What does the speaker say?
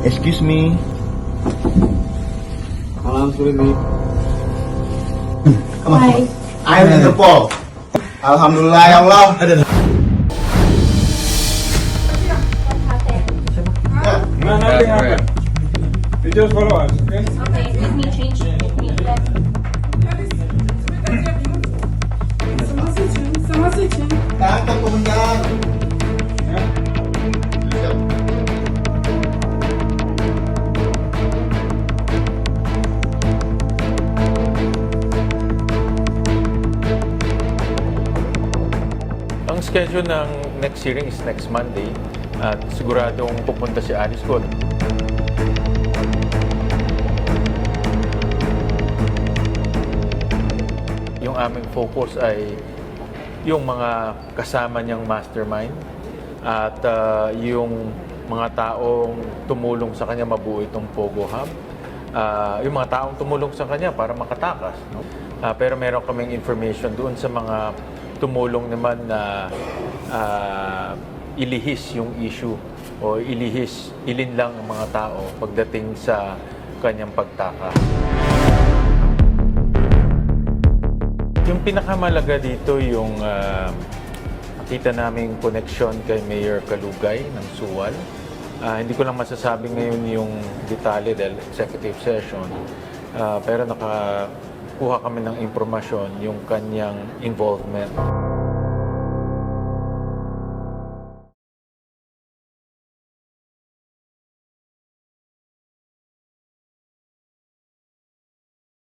Excuse me. Salam sulit Hi. I'm in the ball. Alhamdulillah ya Allah. No, nothing happened. You just follow us, okay? Okay, let me change. Let me let. Sama seçin, sama seçin. Tangkap komentar. Ang schedule ng next hearing is next Monday at siguradong pupunta si Alice Gold. Yung aming focus ay yung mga kasama niyang mastermind at ah, yung mga taong tumulong sa kanya mabuo itong Pogo Hub. Ah, yung mga taong tumulong sa kanya para makatakas. No? Ah, pero meron kaming information doon sa mga tumulong naman na ah, ilihis yung issue o ilihis, ilin lang ang mga tao pagdating sa kanyang pagtakas. Yung pinakamalaga dito yung ah, nakita naming connection kay Mayor Kalugay ng Suwal. Ah, hindi ko lang masasabi ngayon yung detalye dahil executive session. Ah, pero nakakuha kami ng impormasyon yung kanyang involvement.